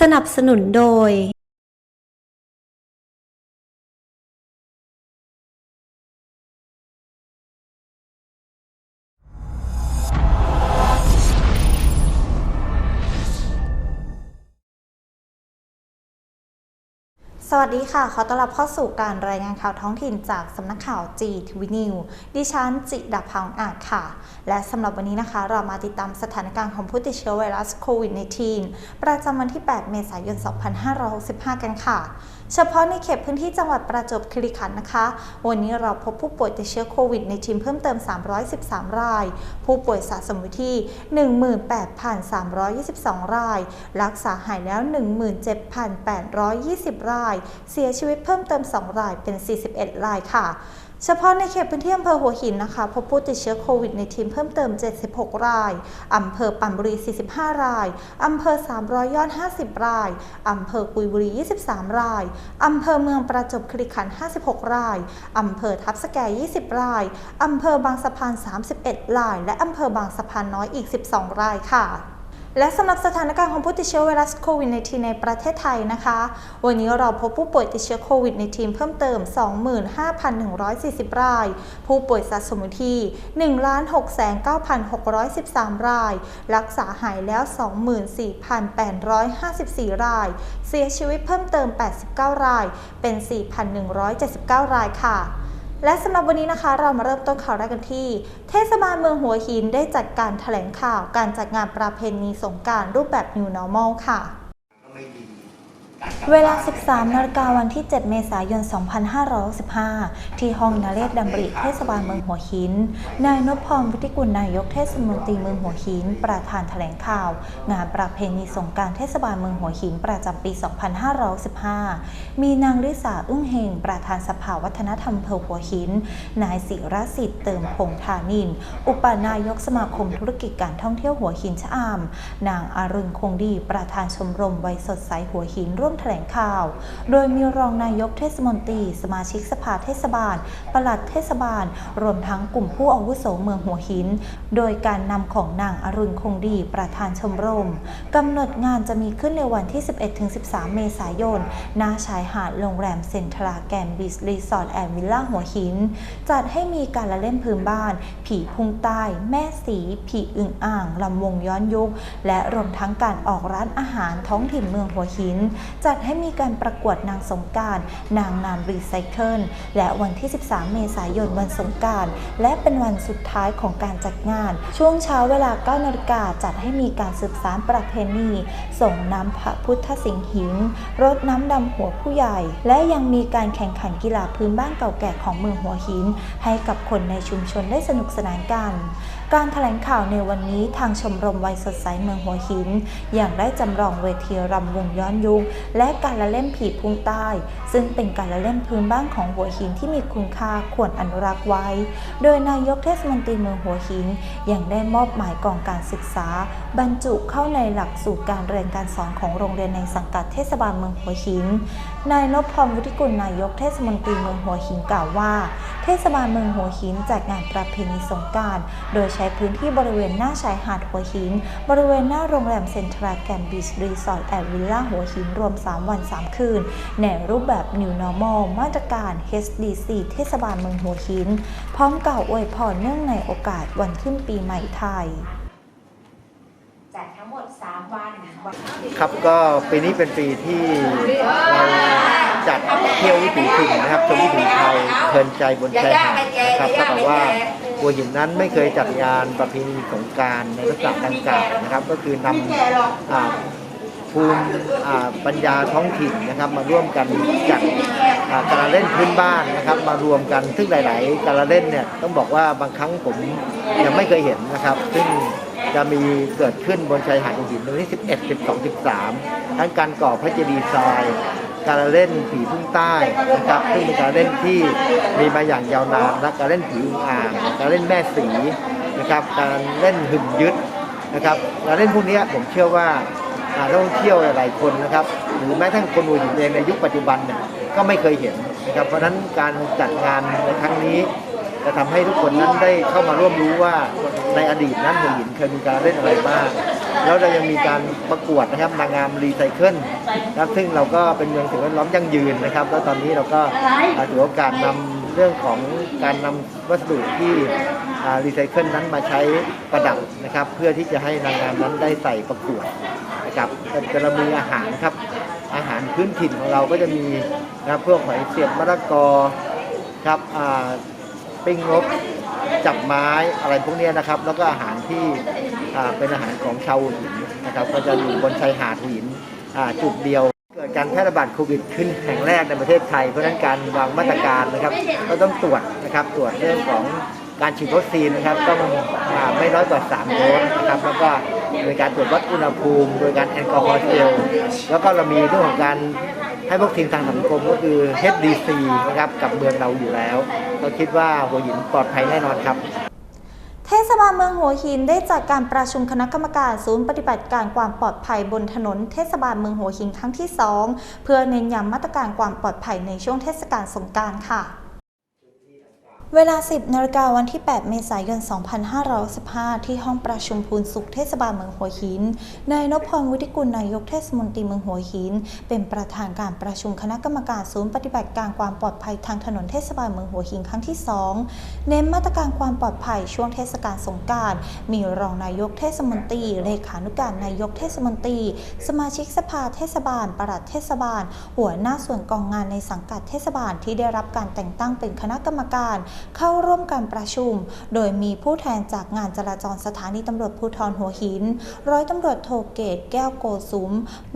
สนับสนุนโดย สวัสดีค่ะ ขอต้อนรับเข้าสู่การรายงานข่าวท้องถิ่นจากสำนักข่าวจีทวีนิวดิฉันจิดาพังอาจค่ะ และสำหรับวันนี้นะคะ เรามาติดตามสถานการณ์ของผู้ติดเชื้อไวรัสโควิด -19 ประจำวันที่ 8 เมษายน 2565 กันค่ะ เฉพาะในเขตพื้นที่จังหวัดประจวบคีรีขันธ์นะคะ วันนี้เราพบผู้ป่วยติดเชื้อโควิดในทีมเพิ่มเติม 313 ราย ผู้ป่วยสะสมอยู่ที่ 18,322 ราย รักษาหายแล้ว 17,820 ราย เสียชีวิตเพิ่มเติม 2 รายเป็น 41 รายค่ะ เฉพาะในเขตพื้นที่อำเภอหัวหินนะคะพบผู้ติดเชื้อโควิดในทีมเพิ่มเติม 76 ราย อำเภอปันบุรี 45 ราย อำเภอ 300 ยอด 50 ราย อำเภอกุยบุรี 23 ราย อำเภอเมืองประจบคีรีขันธ์56 ราย อำเภอทับสแก 20 ราย อำเภอบางสะพาน 31 ราย และอำเภอบางสะพานน้อยอีก 12 รายค่ะ และสำหรับสถานการณ์ของผู้ติดเชื้อไวรัสโควิด -19 ในประเทศไทยนะคะ วันนี้เราพบผู้ป่วยติดเชื้อโควิด -19 เพิ่มเติม 25,140 ราย ผู้ป่วยสะสมที่ 1,69,613 ราย รักษาหายแล้ว 24,854 ราย เสียชีวิตเพิ่มเติม 89 ราย เป็น 4,179 รายค่ะ และสำหรับวันนี้นะคะเรามาเริ่มต้นข่าวแรกกันที่ เทศบาลเมืองหัวหินได้จัดการแถลงข่าวการจัดงานประเพณีสงการรูปแบบ New Normal ค่ะ เวลา 13นาฬิกาวันที่ 7 เมษายน 2565 ที่ห้องนาเรศดำริเทศบาลเมืองหัวหิน นายนพพรวุฒิกุลนายกเทศมนตรีเมืองหัวหิน ประธานแถลงข่าว งานประเพณีสงกรารเทศบาลเมืองหัวหินประจำปี 2515 มีนางริษาอึ้งเฮง ประธานสภาวัฒนธรรมเภอหัวหิน นายศิรสิทธิ์เติมพงษ์ธานิน อุปนายกสมาคมธุรกิจการท่องเที่ยวหัวหินชะอาม นางอารุณคงดี ประธานชมรมไวสดใสหัวหินร่วมแถลงข่าว โดยมีรองนายกเทศมนตรี สมาชิกสภาเทศบาล ปลัดเทศบาล รวมทั้งกลุ่มผู้อาวุโสเมืองหัวหิน โดยการนำของนางอรุณคงดีประธานชมรมกำหนดงานจะมีขึ้นในวันที่ 11-13 เมษายน ณ ชายหาดโรงแรมเซ็นทราแกรมบีชรีสอร์ทแอนด์วิลล่าหัวหิน จัดให้มีการละเล่นพื้นบ้าน ผีพุงใต้ แม่สี ผีอึ่งอ่าง ลำวงย้อนยุค และรวมทั้งการออกร้านอาหารท้องถิ่นเมืองหัวหินจัดให้มีการประกวดนางสงการ นางงามรีไซเคิล และวันที่ 13 เมษายนวันสงการ และเป็นวันสุดท้ายของการจัดงาน ช่วงเช้าเวลา 9 นาฬิกาจัดให้มีการสืบสานประเพณี ส่งน้ำพระพุทธสิงหิงรดน้ำดำหัวผู้ใหญ่ และยังมีการแข่งขันกีฬาพื้นบ้านเก่าแก่ของเมืองหัวหิน ให้กับคนในชุมชนได้สนุกสนานกัน การแถลงข่าวในวันนี้ทางชมรมวัยสดใสเมืองหัวหิน อย่างได้จำลองเวทีรำวงย้อนยุคและการละเล่นผีพุงใต้ ซึ่งเป็นการละเล่นพื้นบ้านของหัวหินที่มีคุณค่าควรอนุรักษ์ไว้ โดยนายกเทศมนตรีเมืองหัวหินยังได้มอบหมายกองการศึกษา บรรจุเข้าในหลักสูตรการเรียนการสอนของโรงเรียนในสังกัดเทศบาลเมืองหัวหินนายนพพรวุฒิกุลนายกเทศมนตรีเมืองหัวหินกล่าวว่า เทศบาลเมืองหัวหินจัดงานประเพณีสงการ โดยใช้พื้นที่บริเวณหน้าชายหาดหัวหิน บริเวณหน้าโรงแรมเซ็นทรัลแกรมบีชรีสอร์ทแอนด์วิลล่าหัวหินรวม 3 วัน 3 คืน ในรูปแบบ New Normal มาตรการ HDC เทศบาลเมืองหัวหิน พร้อมกล่าวอวยพรเนื่องในโอกาสวันขึ้นปีใหม่ไทย จัดทั้งหมด 3 วันวันที่ ครับก็ปีนี้เป็นปีที่เราจัดเที่ยววิถีถิ่นนะครับชมวิถีไทยเพลินใจบนชายหาดนะครับก็แต่ว่าหัวหินนั้นไม่เคยจัดงานประเพณีสงการในลักษณะดังกล่าวนะครับ ก็คือนำอ่าภูมิปัญญาท้องถิ่นนะครับมาร่วมกันจัดการเล่นพื้นบ้านนะครับมารวมกันซึ่งหลาย ๆ การเล่นเนี่ยต้องบอกว่าบางครั้งผมยังไม่เคยเห็นนะครับ ซึ่ง จะมีเกิดขึ้นบนชายหาดหินในวันที่ 11 12 13 ทั้งการก่อพระเจดีย์ทราย การเล่นผีพุ่งใต้นะครับซึ่งเป็นการเล่นที่มีมาอย่างยาวนานและการเล่นผีอึ่งอ่าง การเล่นแม่สีนะครับ การเล่นหึมยึดนะครับการเล่นพวกนี้ผมเชื่อว่าอานักท่องเที่ยวหลายๆคนนะครับ หรือแม้ทั้งคนหัวหินเองในยุคปัจจุบันเนี่ยก็ไม่เคยเห็นนะครับ เพราะฉะนั้นการจัดงานในครั้งนี้จะทำให้ทุกคนนั้นได้เข้ามาร่วมรู้ว่า ในอดีตนั้นหัวหินเคยมีการเล่นอะไรบ้างแล้วเรายังมีการประกวดนะครับนางงามรีไซเคิลนะครับซึ่งเราก็เป็นเมืองสิ่งแวดล้อมยั่งยืนนะครับ แล้วตอนนี้เราก็ถือโอกาสนำเรื่องของการนำวัสดุที่รีไซเคิลนั้นมาใช้ประดับนะครับ เพื่อที่จะให้นางงามนั้นได้ใส่ประกวดนะครับแต่เรามีอาหารครับอาหารพื้นถิ่นของเราก็จะมีนะครับพวกหอยเสียบมะละกอครับปิ้งงบ จับไม้อะไรพวกนี้นะครับ แล้วก็อาหารที่เป็นอาหารของชาวหินนะครับ ก็จะอยู่บนชายหาดหินจุดเดียว เกิดการแพร่ระบาดโควิดขึ้นแห่งแรกในประเทศไทย เพราะนั้นการวางมาตรการนะครับ ก็ต้องตรวจนะครับตรวจเรื่องของการฉีดวัคซีนนะครับต้องอไม่น้อยกว่า 3 โดสนะครับแล้วก็โดยการตรวจวัดอุณหภูมิ โดยการแอลกอฮอล์เจลแล้วก็เรามีเรื่องของการ ให้พวกทีมทางสังคมก็คือ HDC นะครับกับเมืองเราอยู่แล้ว เราคิดว่าหัวหินปลอดภัยแน่นอนครับเทศบาลเมืองหัวหินได้จัดการประชุมคณะกรรมการศูนย์ปฏิบัติการความปลอดภัยบนถนนเทศบาลเมืองหัวหินครั้งที่ 2 เพื่อเน้นย้ำมาตรการความปลอดภัยในช่วงเทศกาลสงกรานต์ค่ะ เวลา 10นาฬิกาวันที่ 8 เมษายน 2515 ที่ห้องประชุมพูนสุขเทศบาลเมืองหัวหิน นายนพพรวุฒิกุลนายกเทศมนตรีเมืองหัวหิน เป็นประธานการประชุมคณะกรรมการศูนย์ปฏิบัติการความปลอดภัยทางถนนเทศบาลเมืองหัวหินครั้งที่ 2 เน้นมาตรการความปลอดภัยช่วงเทศกาลสงกราร มีรองนายกเทศมนตรี เลขานุการนายกเทศมนตรี สมาชิกสภาเทศบาล ปลัดเทศบาล หัวหน้าส่วนกองงานในสังกัดเทศบาลที่ได้รับการแต่งตั้งเป็นคณะกรรมการเข้าร่วมการประชุม โดยมีผู้แทนจากงานจราจรสถานีตำรวจภูธรหัวหิน ร้อยตำรวจโทเกตแก้วโกสุม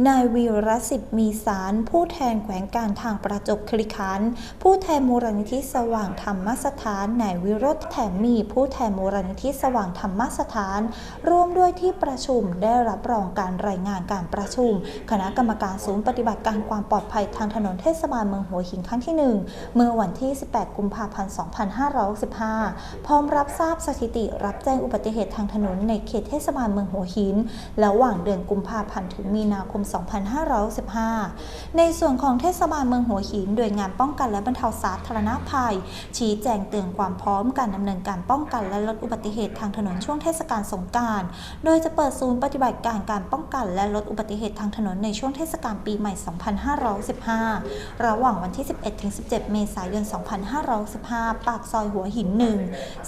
นายวีรสิทธิ์มีสาร ผู้แทนแขวงการทางประจบคลิขันผู้แทนมูลนิธิสว่างธรรมสถานนายวิโรธแถมมีผู้แทนมูลนิธิสว่างธรรมสถาน ร่วมด้วยที่ประชุมได้รับรองการรายงานการประชุม คณะกรรมการศูนย์ปฏิบัติการความปลอดภัยทางถนนเทศบาลเมืองหัวหินครั้งที่ 1 เมื่อวันที่ 18 กุมภาพันธ์2565 พร้อมรับทราบสถิติรับแจ้งอุบัติเหตุทางถนนในเขตเทศบาลเมืองหัวหิน ระหว่างเดือนกุมภาพันธ์ถึงมีนาคม 2515ในส่วนของเทศบาลเมืองหัวหินโดยงานป้องกันและบรรเทาสาธารณภัย ชี้แจงเตือนความพร้อมการดำเนินการป้องกันและลดอุบัติเหตุทางถนนช่วงเทศกาลสงกรานต์โดยจะเปิดศูนย์ปฏิบัติการการป้องกันและลดอุบัติเหตุทางถนนในช่วงเทศกาลปีใหม่ 2515 ระหว่างวันที่ 11-17 เมษายน 2515 ปากซอยหัวหินหนึ่ง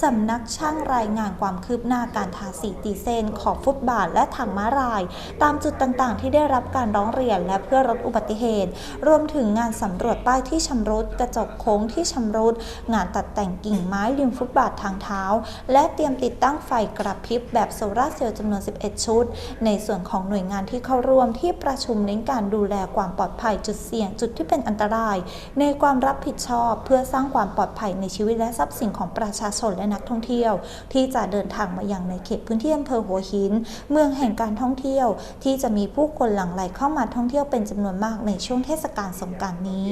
สำนักช่างรายงานความคืบหน้าการทาสีตีเส้นขอบฟุตบาทและทางม้าลาย ตามจุดต่างๆ ที่ได้รับการร้องเรียนและเพื่อลดอุบัติเหตุ รวมถึงงานสำรวจป้ายที่ชำรุด กระจกโค้งที่ชำรุด งานตัดแต่งกิ่งไม้ริมฟุตบาททางเท้า และเตรียมติดตั้งไฟกระพริบแบบโซลาร์เซลล์จำนวน 11 ชุด ในส่วนของหน่วยงานที่เข้าร่วมที่ประชุมเน้นการดูแลความปลอดภัยจุดเสี่ยงจุดที่เป็นอันตราย ในความรับผิดชอบเพื่อสร้างความปลอดภัยในชีวิตและทรัพย์สินของประชาชนและนักท่องเที่ยว ที่จะเดินทางมายังในเขตพื้นที่อำเภอหัวหิน เมืองแห่งการท่องเที่ยว ที่จะมีผู้คนหลั่งไหลเข้ามาท่องเที่ยวเป็นจำนวนมากในช่วงเทศกาลสงกรานต์นี้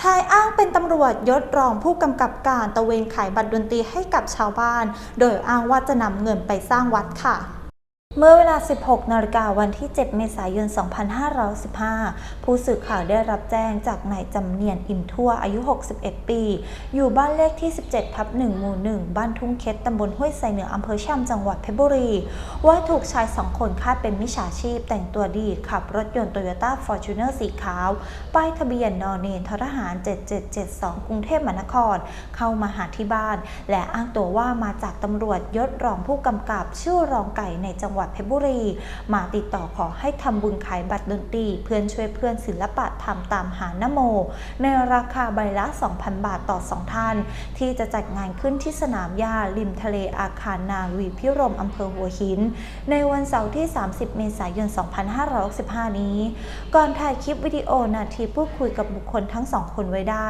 ชายอ้างเป็นตำรวจยศรองผู้กำกับการตะเวนขายบัตรดนตรีให้กับชาวบ้าน โดยอ้างว่าจะนำเงินไปสร้างวัดค่ะ เมื่อเวลา 16 นาฬิกาวันที่ 7 เมษายน 2515 ผู้สื่อข่าวได้รับแจ้งจากนายจำเนียนอิ่มทั่วอายุ 61 ปี อยู่บ้านเลขที่ 17 ทับ 1 หมู่ 1 บ้านทุ่งเคสตำบลห้วยไซเหนืออำเภอชำจังหวัดเพชรบุรี ว่าถูกชายสองคนคาดเป็นมิจฉาชีพแต่งตัวดีขับรถยนต์โตโยต้าฟอร์จูเนอร์สีขาว ป้ายทะเบียนนอเนนททหาร 7772 กรุงเทพมหานคร เข้ามาหาที่บ้าน และอ้างตัวว่ามาจากตำรวจยศรองผู้กำกับชื่อรองไก่ในจังหวัดเพชรบุรี มาติดต่อขอให้ทำบุญขายบัตรดนตรีเพื่อนช่วยเพื่อนศิลปะทำตามหานโม ในราคาใบละ 2,000 บาทต่อ 2 ท่าน ที่จะจัดงานขึ้นที่สนามหญ้าริมทะเลอาคารนาวีพิรมอำเภอหัวหิน ในวันเสาร์ที่ 30 เมษายน 2565 นี้ ก่อนถ่ายคลิปวิดีโอนาทีพูดคุยกับบุคคลทั้งสองคนไว้ได้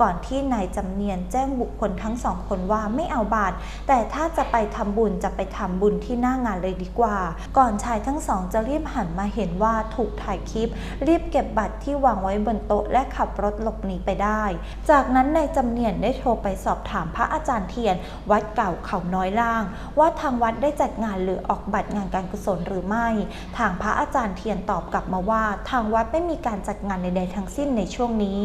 ก่อนที่นายจำเนียนแจ้งบุคคลทั้งสองคนว่าไม่เอาบาทแต่ถ้าจะไปทำบุญจะไปทำบุญที่หน้างานเลยดีกว่าก่อนชายทั้งสองจะรีบหันมาเห็นว่าถูกถ่ายคลิป รีบเก็บบัตรที่วางไว้บนโต๊ะและขับรถหลบหนีไปได้ จากนั้นนายจำเนียนได้โทรไปสอบถามพระอาจารย์เทียน วัดเก่าเขาน้อยล่าง ว่าทางวัดได้จัดงานหรือออกบัตรงานการกุศลหรือไม่ ทางพระอาจารย์เทียนตอบกลับมาว่า ทางวัดไม่มีการจัดงานใดๆทั้งสิ้นในช่วงนี้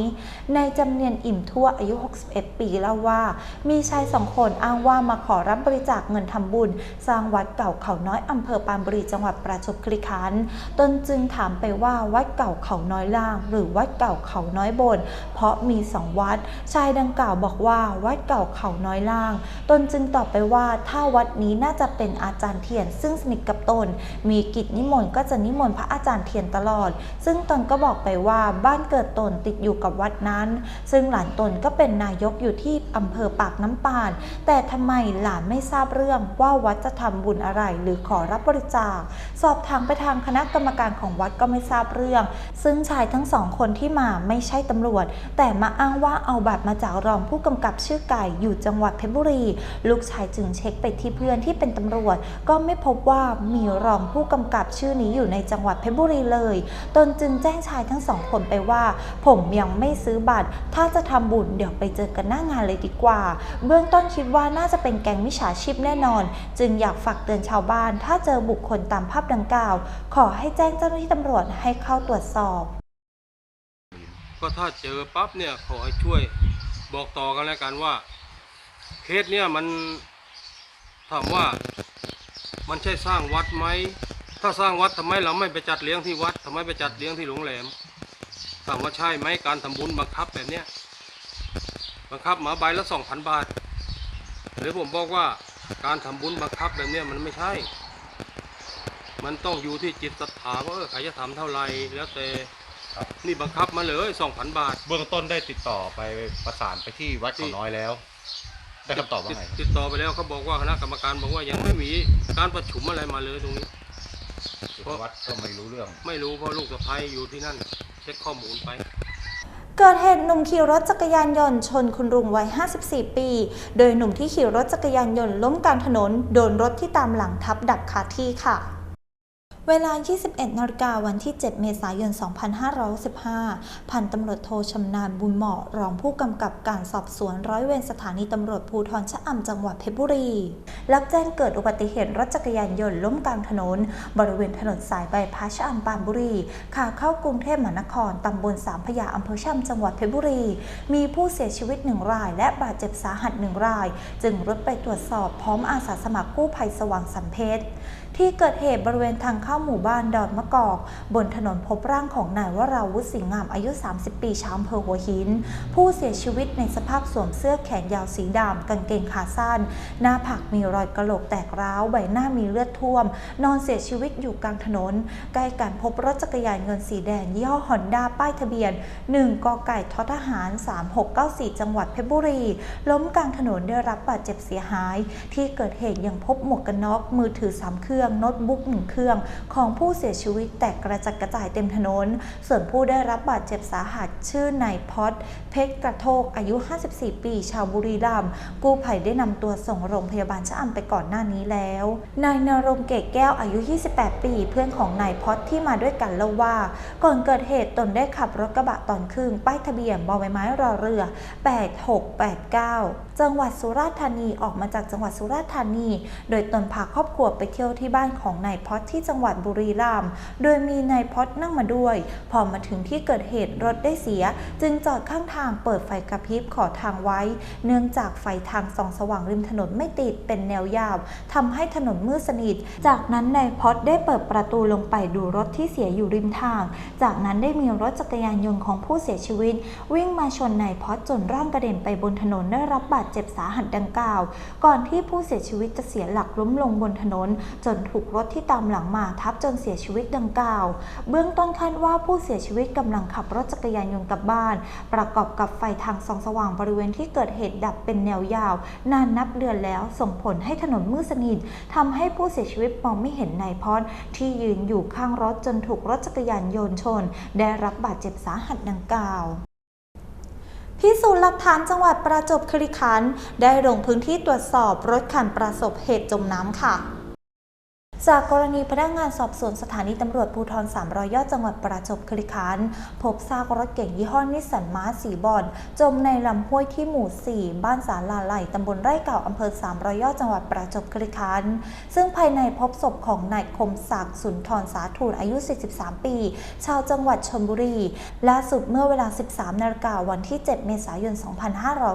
นายจำเนียนอิ่มทั่วอายุ 61 ปีเล่าว่า มีชายสองคนอ้างว่ามาขอรับบริจาคเงินทำบุญ สร้างวัดเก่าเขาน้อยอำเภอปานบุรีจังหวัดประจวบคีรีขันธ์ตนจึงถามไปว่าวัดเก่าเขาน้อยล่าง หรือวัดเก่าเขาน้อยบน เพราะมีสองวัด ชายดังกล่าวบอกว่าวัดเก่าเขาน้อยล่าง ตนจึงตอบไปว่าถ้าวัดนี้น่าจะเป็นอาจารย์เทียน ซึ่งสนิทกับตน มีกิจนิมนต์ก็จะนิมนต์พระอาจารย์เทียนตลอด ซึ่งตนก็บอกไปว่าบ้านเกิดตนติดอยู่กับวัดนั้น ซึ่งหลานตนก็เป็นนายกอยู่ที่อำเภอปากน้ำปาน แต่ทำไมหลานไม่ทราบเรื่องว่าวัดจะทำบุญอะไรหรือขอรับบริจาค สอบถามไปทางคณะกรรมการของวัดก็ไม่ทราบเรื่อง ซึ่งชายทั้งสองคนที่มาไม่ใช่ตำรวจ แต่มาอ้างว่าเอาบัตรมาจากรองผู้กำกับชื่อไก่อยู่จังหวัดเพชรบุรี ลูกชายจึงเช็คไปที่เพื่อนที่เป็นตำรวจ ก็ไม่พบว่ามีรองผู้กำกับชื่อนี้อยู่ในจังหวัดเพชรบุรีเลย ตนจึงแจ้งชายทั้งสองคนไปว่า ผมยังไม่ซื้อบัตร ถ้าจะทำบุญเดี๋ยวไปเจอกันหน้างานเลยดีกว่า เบื้องต้นคิดว่าน่าจะเป็นแก๊งมิจฉาชีพแน่นอน จึงอยากฝากเตือนชาวบ้านถ้าเจอบุคคลตามภาพดังกล่าว ขอให้แจ้งเจ้าหน้าที่ตำรวจให้เข้าตรวจสอบ ก็ถ้าเจอปั๊บเนี่ยขอให้ช่วยบอกต่อกันแล้วกันว่า เคสเนี่ยมันถามว่ามันใช่สร้างวัดไหม ถ้าสร้างวัดทำไมเราไม่ไปจัดเลี้ยงที่วัดทำไมไปจัดเลี้ยงที่โรงแรมถามว่าใช่ไหมการทำบุญบังคับแบบเนี้ยบังคับหมาใบละสองพันบาท หรือผมบอกว่าการทำบุญบังคับแบบเนี้ยมันไม่ใช่ มันต้องอยู่ที่จิตศรัทธาว่าเออใครจะทำเท่าไหร่แล้วแต่ครับ นี่บังคับมาเลยสองพันบาท เบื้องต้นได้ติดต่อไปประสานไปที่วัดเขาน้อยแล้ว ได้คำตอบว่าไงติดติดต่อไปแล้วเขาบอกว่าคณะกรรมการบอกว่ายังไม่มีการประชุมอะไรมาเลยตรงนี้ คือวัดก็ไม่รู้เรื่อง ไม่รู้เพราะลูกสะพ้ายอยู่ที่นั่น เช็คข้อมูลไป เกิดเหตุหนุ่มขี่รถจักรยานยนต์ชนคุณลุงวัย 54 ปี โดยหนุ่มที่ขี่รถจักรยานยนต์ล้มกลางถนน โดนรถที่ตามหลังทับดับคาที่ค่ะ เวลา 21นาฬิกาวันที่ 7 เมษายน 2565พันตำรวจโทชำนาญบุญเหมาะ รองผู้กำกับการสอบสวนร้อยเวรสถานีตำรวจภูธรชะอำจังหวัดเพชรบุรี รับแจ้งเกิดอุบัติเหตุรถจักรยานยนต์ล้มกลางถนน บริเวณถนนสายใบพาชะอำปานบุรี ขาเข้ากรุงเทพมหานคร ตำบลสามพยาอำเภอชะอำจังหวัดเพชรบุรี มีผู้เสียชีวิตหนึ่งราย และบาดเจ็บสาหัสหนึ่งราย จึงรุดไปตรวจสอบพร้อมอาสาสมัครกู้ภัยสว่างสำเพ็จ ที่เกิดเหตุบริเวณทางเข้าหมู่บ้านดอนมะกอก บนถนนพบร่างของนายวราวุฒิสิงห์งามอายุ 30 ปีชาวอำเภอหัวหิน ผู้เสียชีวิตในสภาพสวมเสื้อแขนยาวสีดำกางเกงขาสั้น หน้าผากมีรอยกระโหลกแตกร้าวใบหน้ามีเลือดท่วม นอนเสียชีวิตอยู่กลางถนน ใกล้กันพบรถจักรยานยนต์สีแดงยี่ห้อฮอนด้าป้ายทะเบียน 1 กไก่ททหาร 3694 จังหวัดเพชรบุรี ล้มกลางถนนได้รับบาดเจ็บเสียหาย ที่เกิดเหตุยังพบหมวกกันน็อกมือถือ3เครื่องโน้ตบุ๊ก1เครื่อง ของผู้เสียชีวิตแตกกระจัดกระจายเต็มถนน ส่วนผู้ได้รับบาดเจ็บสาหัสชื่อนายพอดเพชรกระโทกอายุ 54 ปี ชาวบุรีรัมย์กู้ภัยได้นำตัวส่งโรงพยาบาลชะอำไปก่อนหน้านี้แล้ว นายนรงเกตแก้วอายุ 28 ปี เพื่อนของนายพอดที่มาด้วยกันเล่าว่า ก่อนเกิดเหตุตนได้ขับรถกระบะตอนครึ่งป้ายทะเบียนบอใบไม้รอเรือ 8689 จังหวัดสุราษฎร์ธานีออกมาจากจังหวัดสุราษฎร์ธานี โดยตนพาครอบครัวไปเที่ยวที่บ้านของนายพอดที่จังหวัดบุรีรัมย์โดยมีนายพอดนั่งมาด้วย พอมาถึงที่เกิดเหตุรถได้เสีย จึงจอดข้างทางเปิดไฟกระพริบขอทางไว้ เนื่องจากไฟทางส่องสว่างริมถนนไม่ติดเป็นแนวยาวทำให้ถนนมืดสนิท จากนั้นนายพอดได้เปิดประตูลงไปดูรถที่เสียอยู่ริมทาง จากนั้นได้มีรถจักรยานยนต์ของผู้เสียชีวิต วิ่งมาชนนายพอดจนร่างกระเด็นไปบนถนนได้รับบาดเจ็บสาหัสดังกล่าว ก่อนที่ผู้เสียชีวิตจะเสียหลักล้มลงบนถนน จนถูกรถที่ตามหลังมาทับจนเสียชีวิตดังกล่าว เบื้องต้นคาดว่าผู้เสียชีวิตกำลังขับรถจักรยานยนต์กลับบ้าน ประกอบกับไฟทางส่องสว่างบริเวณที่เกิดเหตุดับเป็นแนวยาว นานนับเดือนแล้วส่งผลให้ถนนมืดสนิททำให้ผู้เสียชีวิตมองไม่เห็นนายพอดที่ยืนอยู่ข้างรถจนถูกรถจักรยานยนต์ชน ได้รับบาดเจ็บสาหัสดังกล่าว พิสูจน์หลักฐานจังหวัดประจวบคีรีขันธ์ได้ลงพื้นที่ตรวจสอบรถคันประสบเหตุจมน้ำค่ะ จากกรณีพนักงานสอบสวนสถานีตำรวจภูธร300 ยอดจังหวัดประจวบคีรีขันธ์พบซากรถเก๋งยี่ห้อนิสสันมาร์สีบอลจมในลำห้วยที่หมู่ 4 บ้านสาลาไหลตำบลไร่เก่าอำเภอ300 ยอดจังหวัดประจวบคีรีขันธ์ซึ่งภายในพบศพของนายคมศักดิ์สุนทรสาธุนอายุ 43 ปี ชาวจังหวัดชลบุรีล่าสุดเมื่อเวลา 13 นาฬิกาวันที่ 7 เมษายน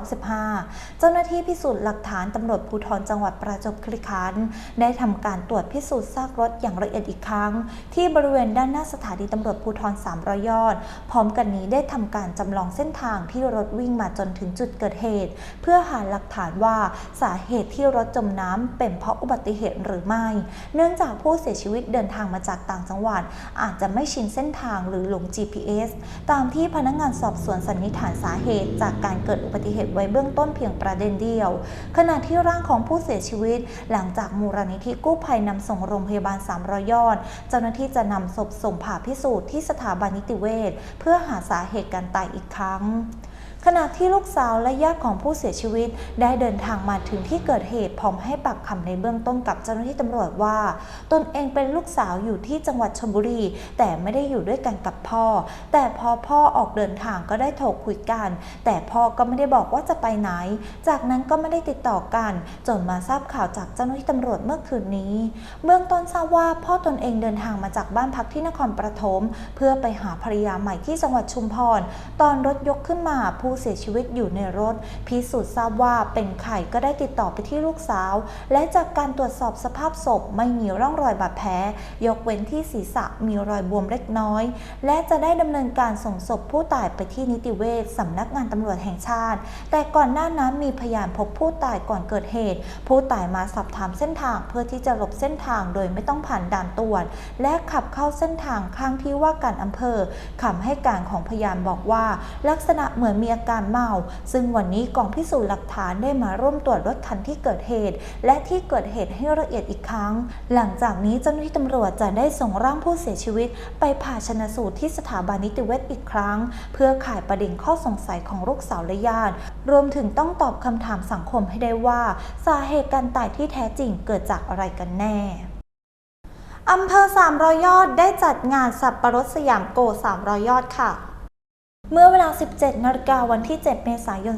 2565เจ้าหน้าที่พิสูจน์หลักฐานตำรวจภูธรจังหวัดประจวบคีรีขันธ์ได้ทำการตรวจพิสูจน์ซากรถอย่างละเอียดอีกครั้ง ที่บริเวณด้านหน้าสถานีตำรวจภูธร300 ยอด พร้อมกันนี้ได้ทำการจำลองเส้นทางที่รถวิ่งมาจนถึงจุดเกิดเหตุ เพื่อหาหลักฐานว่าสาเหตุที่รถจมน้ำเป็นเพราะอุบัติเหตุหรือไม่ เนื่องจากผู้เสียชีวิตเดินทางมาจากต่างจังหวัด อาจจะไม่ชินเส้นทางหรือหลง GPS ตามที่พนักงานสอบสวนสันนิษฐานสาเหตุ จากการเกิดอุบัติเหตุไว้เบื้องต้นเพียงประเด็นเดียว ขณะที่ร่างของผู้เสียชีวิต หลังจากมูลนิธิกู้ภัยนำส่งโรงพยาบาล 300 ยอด เจ้าหน้าที่จะนำศพส่งผ่าพิสูจน์ที่สถาบันนิติเวชเพื่อหาสาเหตุการตายอีกครั้ง ขณะที่ลูกสาวและญาติของผู้เสียชีวิต ได้เดินทางมาถึงที่เกิดเหตุพร้อมให้ปากคำในเบื้องต้นกับเจ้าหน้าที่ตำรวจว่า ตนเองเป็นลูกสาวอยู่ที่จังหวัดชลบุรี แต่ไม่ได้อยู่ด้วยกันกับพ่อ แต่พอพ่อออกเดินทางก็ได้โทรคุยกัน แต่พ่อก็ไม่ได้บอกว่าจะไปไหน จากนั้นก็ไม่ได้ติดต่อกัน จนมาทราบข่าวจากเจ้าหน้าที่ตำรวจเมื่อคืนนี้ เบื้องต้นทราบว่าพ่อตนเองเดินทางมาจากบ้านพักที่นครปฐมเพื่อไปหาภรรยาใหม่ที่จังหวัดชุมพร ตอนรถยกขึ้นมาผู้เสียชีวิตอยู่ในรถ พิสูจน์ทราบว่าเป็นไข่ก็ได้ติดต่อไปที่ลูกสาว และจากการตรวจสอบสภาพศพไม่มีร่องรอยบาดแผลยกเว้นที่ศีรษะมีรอยบวมเล็กน้อย และจะได้ดำเนินการส่งศพผู้ตายไปที่นิติเวชสำนักงานตำรวจแห่งชาติ แต่ก่อนหน้านั้นมีพยานพบผู้ตายก่อนเกิดเหตุ ผู้ตายมาสอบถามเส้นทางเพื่อที่จะหลบเส้นทางโดยไม่ต้องผ่านด่านตรวจ และขับเข้าเส้นทางข้างที่ว่าการอำเภอคำให้การของพยานบอกว่า ลักษณะเหมือนมีอาการเมา ซึ่งวันนี้กองพิสูจน์หลักฐานได้มาร่วมตรวจรถคันที่เกิดเหตุ และที่เกิดเหตุให้ละเอียดอีกครั้ง หลังจากนี้เจ้าหน้าที่ตำรวจจะได้ส่งร่างผู้เสียชีวิต ไปผ่าชนะสูตรที่สถาบันนิติเวชอีกครั้ง เพื่อข่ายประเด็นข้อสงสัยของลูกสาวและญาติ รวมถึงต้องตอบคำถามสังคมให้ได้ว่า สาเหตุการตายที่แท้จริงเกิดจากอะไรกันแน่อำเภอ300ยอดได้จัดงานสับปะรดสยามโก300ยอดค่ะ เมื่อเวลา 17 นาฬิกาวันที่ 7 เมษายน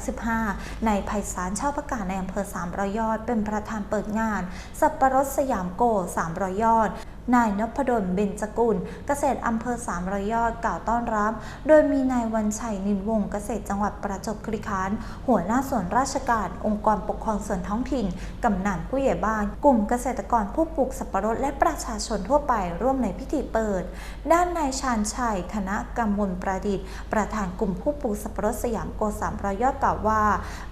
2515นายไพศาลเช่าประกาศในอำเภอ300ยอด เป็นประธานเปิดงาน สับปะรดสยามโก300ยอด นายนพดลเบญจกุล เกษตรอำเภอ300ยอดกล่าวต้อนรับ โดยมีนายวันชัยนินวงเกษตรจังหวัดประจวบคีรีขันธ์หัวหน้าส่วนราชการองค์กรปกครองส่วนท้องถิ่น กำนันผู้ใหญ่บ้าน กลุ่มเกษตรกรผู้ปลูกสับปะรดและประชาชนทั่วไปร่วมในพิธีเปิด ด้านนายชาญชัยธนกำมลประดิษฐ์ ประธานกลุ่มผู้ปลูกสับปะรดสยามโก300ยอดกล่าวว่า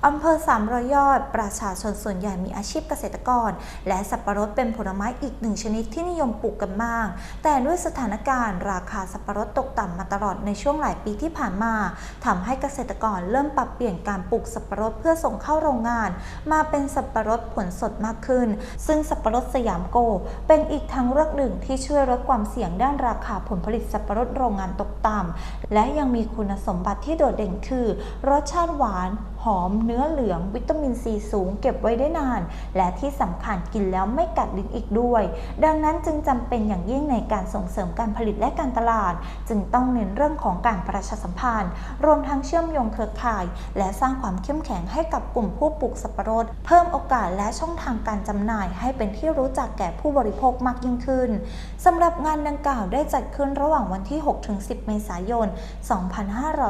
อำเภอ300ยอด ประชาชนส่วนใหญ่มีอาชีพเกษตรกร และสับปะรดเป็นผลไม้อีกหนึ่งชนิดที่นิยมปลูกกันมาก แต่ด้วยสถานการณ์ราคาสับปะรดตกต่ำมาตลอดในช่วงหลายปีที่ผ่านมาทำให้เกษตรกรเริ่มปรับเปลี่ยนการปลูกสับปะรดเพื่อส่งเข้าโรงงาน มาเป็นสับปะรดผลสดมากขึ้น ซึ่งสับปะรดสยามโก เป็นอีกทางเลือกหนึ่งที่ช่วยลดความเสี่ยงด้านราคาผลผลิตสับปะรดโรงงานตกต่ำและยังมีคุณสมบัติที่โดดเด่นคือ รสชาติหวาน หอมเนื้อเหลือง วิตามินซีสูงเก็บไว้ได้นาน และที่สำคัญกินแล้วไม่กัดลิ้นอีกด้วย ดังนั้นจึงจำเป็นอย่างยิ่งในการส่งเสริมการผลิตและการตลาด จึงต้องเน้นเรื่องของการประชาสัมพันธ์ รวมทั้งเชื่อมโยงเครือข่าย และสร้างความเข้มแข็งให้กับกลุ่มผู้ปลูกสับปะรด เพิ่มโอกาสและช่องทางการจำหน่าย ให้เป็นที่รู้จักแก่ผู้บริโภคมากยิ่งขึ้นสำหรับงานดังกล่าวได้จัดขึ้นระหว่างวันที่ 6-10 เมษายน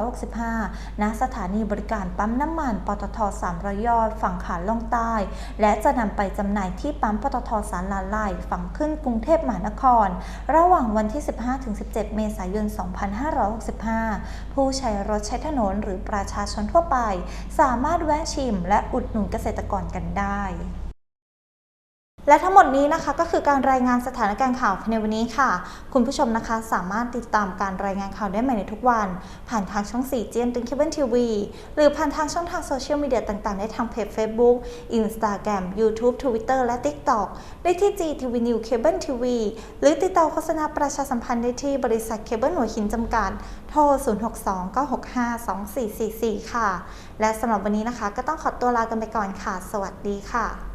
2565 ณ สถานีบริการปั๊มน้ำมันปตทสามระยอดฝั่งขาล่องใต้ และจะนำไปจำหน่ายที่ปั๊มปตทสารลาไลฝั่งขึ้นกรุงเทพมหานคร ระหว่างวันที่ 15-17 เมษายน 2565 ผู้ใช้รถใช้ถนนหรือประชาชนทั่วไป สามารถแวะชิมและอุดหนุนเกษตรกรกันได้ และทั้งหมดนี้นะคะก็คือการรายงานสถานการณ์ข่าวในวันนี้ค่ะ คุณผู้ชมนะคะสามารถติดตามการรายงานข่าวได้ใหม่ในทุกวัน ผ่านทางช่อง 4 เจียมตึงเคเบิลทีวีหรือผ่านทางช่องทางโซเชียลมีเดียต่างๆ ได้ทางเพจ Facebook Instagram YouTube Twitter และ TikTok ได้ที่ GTV New Cable TV หรือติดต่อโฆษณาประชาสัมพันธ์ได้ที่บริษัทเคเบิลหัวหินจำกัด โทร 062-965-2444 ค่ะ และสำหรับวันนี้นะคะ ก็ต้องขอตัวลากันไปก่อนค่ะ สวัสดีค่ะ